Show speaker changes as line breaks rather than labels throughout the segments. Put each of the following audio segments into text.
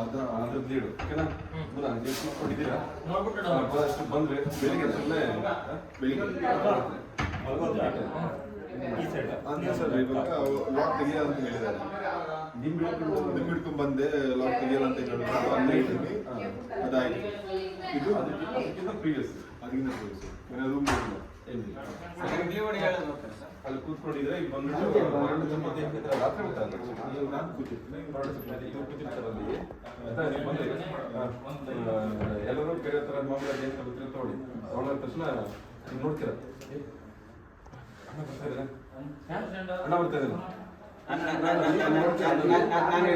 ಅದ ಅದ್ರದ್ದು ಓಕೆನಾ? ಪುನಃ ನೀವು ಕೂತ್ಕೊಂಡಿದ್ದೀರಾ ಬಹಳಷ್ಟು ಬಂದ್ರೆ ಬೆಳಿಗ್ಗೆ ಸುಮ್ಮನೆ ಬೆಳಿಗ್ಗೆ
ಅಂದ್ರೆ ಸರ್ ಇವಾಗ ಲಾಕ್ ತೆಗಿಯಲ್ಲ ಅಂತ ಹೇಳಿದ್ದಾರೆ.
ನಿಮ್ ಹಿಡ್ಕೊಂಡು
ನಿಮ್ ಹಿಡ್ಕೊಂಡ್ ಬಂದೆ ಲಾಕ್ ತೆಗಿಯಲ್ಲ ಅಂತ ಹೇಳಿದ್ರು. ಅಲ್ಲೇ ಇದ್ದೀನಿ ಅದಾಯ್ತು. ಇದು
ಅದಕ್ಕಿಂತ ಅದಕ್ಕಿಂತ ಪ್ರೀವಿಯಸ್
ಅದಕ್ಕಿಂತ ಏನೋ ರೂಮ್
ಅಲ್ಲಿ ಕೂತ್ಕೊಂಡಿದ್ರೆ ಈಗ ಬಂದ್ಬಿಟ್ಟು ರಾತ್ರಿ ಊಟ. ನೀವು ನಾನು ಕೂತಿರ್ತೀನಿ ಹೊರಡು ಚಪಾತಿ ಇವ್ರು ಕೂತಿರ್ತಾರೆ ಅಲ್ಲಿ ಆಯ್ತಾ ನೀವು ಬಂದು ಎಲ್ಲರೂ ಬೇರೆ ಥರ ಮಾಮೂಲ ಏನು ತಗೋತೀರ ತಗೊಳ್ಳಿ ತೊಗೊಂಡ ತಕ್ಷಣ ನೀವು ನೋಡ್ತೀರ ಅಣ್ಣ ಬರ್ತಾ ಇದ್ದಾನೆ ಅಣ್ಣ ಬರ್ತಾ ಇದ್ದಾನೆ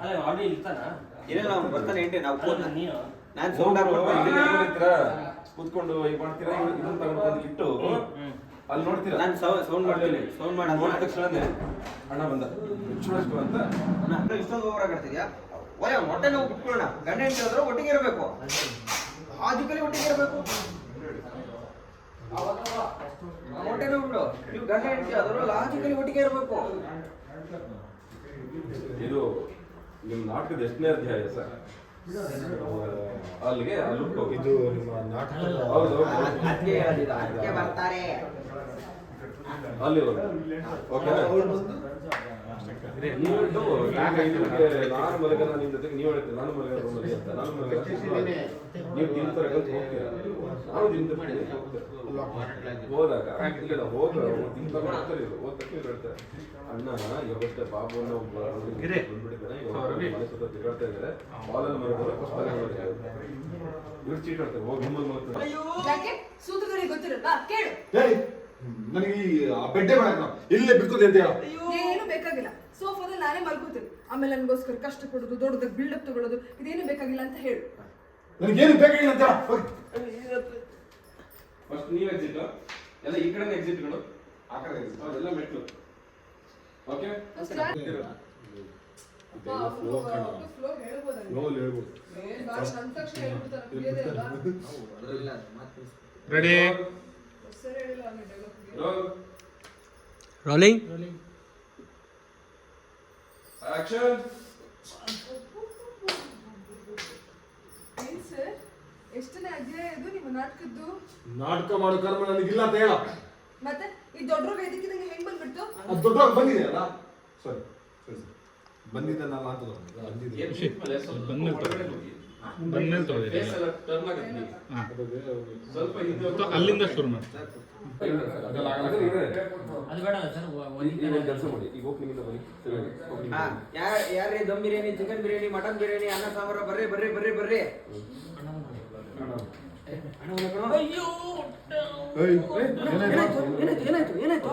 ಅದೇ ಆಲ್ರೆಡಿ ಇರ್ತಾನ?
ಇಲ್ಲ ಅವ್ನು ಬರ್ತಾನೆ ಎಂಟೆ ನಾವು ಫೋನ್
ನೀನು.
ನಾನು ಸೌಂಡ್ ಹಾಕ್ಬಿಟ್ಟು
ಕೂತ್ಕೊಂಡು ಈಗ ಮಾಡ್ತೀರಾ? ಇದನ್ನ ತಗೊಂಡು ಇಟ್ಟು ಅಲ್ಲಿ ನೋಡ್ತೀರಾ?
ನಾನು ಸೌಂಡ್ ಮಾಡ್ತೀನಿ. ಸೌಂಡ್ ಮಾಡಿ
ನೋಡಿದ ತಕ್ಷಣನೇ ಅಣ್ಣ ಬಂದ. ಅಂತ.
ಇಷ್ಟೊಂದು ಓವರ್ ಆಗಿರ್ತಿದ್ಯಾ ಒಳ್ಳೆ ಹೊಟ್ಟೆ ನೋವು ಬಿಟ್ಕೊಳ್ಳೋಣ ಗಂಡ ಹೆಂಡತಿ ಹೋದ್ರೆ ಒಟ್ಟಿಗೆ ಇರಬೇಕು. ಆದಿಕಲಿ ಒಟ್ಟಿಗೆ ಇರಬೇಕು. ಹೊಟ್ಟೆ ನೋವು ಬಿಡು ನೀವು ಗಂಡ ಹೆಂಡತಿ ಆದರೂ ಲಾಜಿಕಲಿ ಒಟ್ಟಿಗೆ ಇರಬೇಕು.
ಇದು ನಿಮ್ಮ ನಾಟಕದ ಎಷ್ಟನೇ ಅಧ್ಯಾಯ ಸರ್? ಅಲ್ಲಿಗೆ ಅಲ್ಲಿ ಹೋಗಿ.
ಇದು ನಿಮ್ಮ ನಾಟಕದ
ಹೌದು
ಬರ್ತಾರೆ.
ನಾನು ಮಲಗನ ನಿಮ್ಮ ಜೊತೆಗೆ ನೀವು ಹೇಳ್ತೀರಿ ನಾನು ರೂಮಲ್ಲಿ ಅಂತ ನಾನು ಮಲಗನ ನೀವು ದಿನ ತರ ಕಲ್ತು ಹೋಗ್ತೀರಾ ದಿನ ಹೋದಾಗ ಇಲ್ಲ ಹೋಗ ದಿನ ತರ ಹೋಗ್ತಾರೆ ಇವ್ರು ಹೋದ ತಕ್ಷಣ ಇವ್ರು ಹೇಳ್ತಾರೆ ಅಣ್ಣ ಯಾವಷ್ಟೇ ಬಾಬು ಅನ್ನೋ ಬಂದ್ಬಿಟ್ಟಿದ್ದಾನೆ ಇವಾಗ ಮನೆ ಸುತ್ತ ತಿರುಗಾಡ್ತಾ ಇದ್ದಾರೆ ಹಾಲಲ್ಲಿ ಇವ್ರು ಹೋಗಿ ರೂಮಲ್ಲಿ ಮಲಗ್ತಾರೆ
ಗೊತ್ತಿರಲ್ವಾ ಕೇಳು.
ಏಯ್ ನನಗೆ ಈ ಬೆಡ್ಡೆ ಬೇಡ ಕಣೋ. ಇಲ್ಲೇ ಬಿಟ್ಕೊತಿ ಅಂತ ಹೇಳ.
ಏನು ಬೇಕಾಗಿಲ್ಲ. ಸೋಫಾದಲ್ಲಿ ನಾನೇ ಮಲ್ಕೋತೀನಿ. ಆಮೇಲೆ ನನಗೋಸ್ಕರ ಕಷ್ಟ ಕೊಡೋದು ದೊಡ್ಡದಾಗ ಬಿಲ್ಡಪ್ ತಗೊಳ್ಳೋದು ಇದೇನು ಬೇಕಾಗಿಲ್ಲ ಅಂತ ಹೇಳು.
ನನಗೇನು ಬೇಕಾಗಿಲ್ಲ ಅಂತ ಹೇಳ.
ಫಸ್ಟ್ ನೀವು ಎಕ್ಸಿಟ್ ಎಲ್ಲ ಈ ಕಡೆ ಎಕ್ಸಿಟ್ಗಳು ಆ ಕಡೆ exit. ಅದೆಲ್ಲ ಮೆಟ್ಲು ಓಕೆ
ಫ್ಲೋ ಹೇಳ್ಬೋದಲ್ಲ?
ನೋವು ಹೇಳ್ಬೋದು.
ಏನ್ ಭಾಳ ಅಂದ ತಕ್ಷಣ ಹೇಳ್ಬಿಡ್ತಾರೆ ಕುಡಿಯೋದೇ ಅಲ್ವಾ?
ರೆಡಿ
ಸರಿ ಹೇಳಿಲ್ಲ ಅವ್ನಿಗೆ dialogue.
Rolling
action
Rolling. Sir? ಎಷ್ಟನೇ ಅಧ್ಯಾಯ ಇದು ನಿಮ್ಮ ನಾಟಕದ್ದು?
ನಾಟಕ ಮಾಡೋ ಕರ್ಮ ನನಗಿಲ್ಲ ಅಂತ ಹೇಳ.
ಮತ್ತೆ ಈ ದೊಡ್ಡ ಇದಕ್ಕಿದಂಗೆ ಹೆಂಗ್ ಬಂದ್ಬಿಡ್ತು
ಅದು ಬಂದಿದೆ ಅಲ್ಲ? ಸಾರಿ ಸರಿ ನಾನು ಅಂತ ಬಂದಿದೆ.
ಬಂದ್ಮೇಲೆ ಅಲ್ಲಿಂದ ಶುರು ಮಾಡಿ.
ಯಾರ ದಮ್ ಬಿರಿಯಾನಿ ಚಿಕನ್ ಬಿರಿಯಾನಿ ಮಟನ್ ಬಿರಿಯಾನಿ ಅನ್ನ ಸಾಂಬಾರ ಬರ್ರಿ ಬರ್ರಿ ಬರ್ರಿ ಬರ್ರಿ.
ಅಯ್ಯೋ
ಏಯ್,
ಏನಾಯ್ತು ಏನಾಯ್ತು ಏನಾಯ್ತು.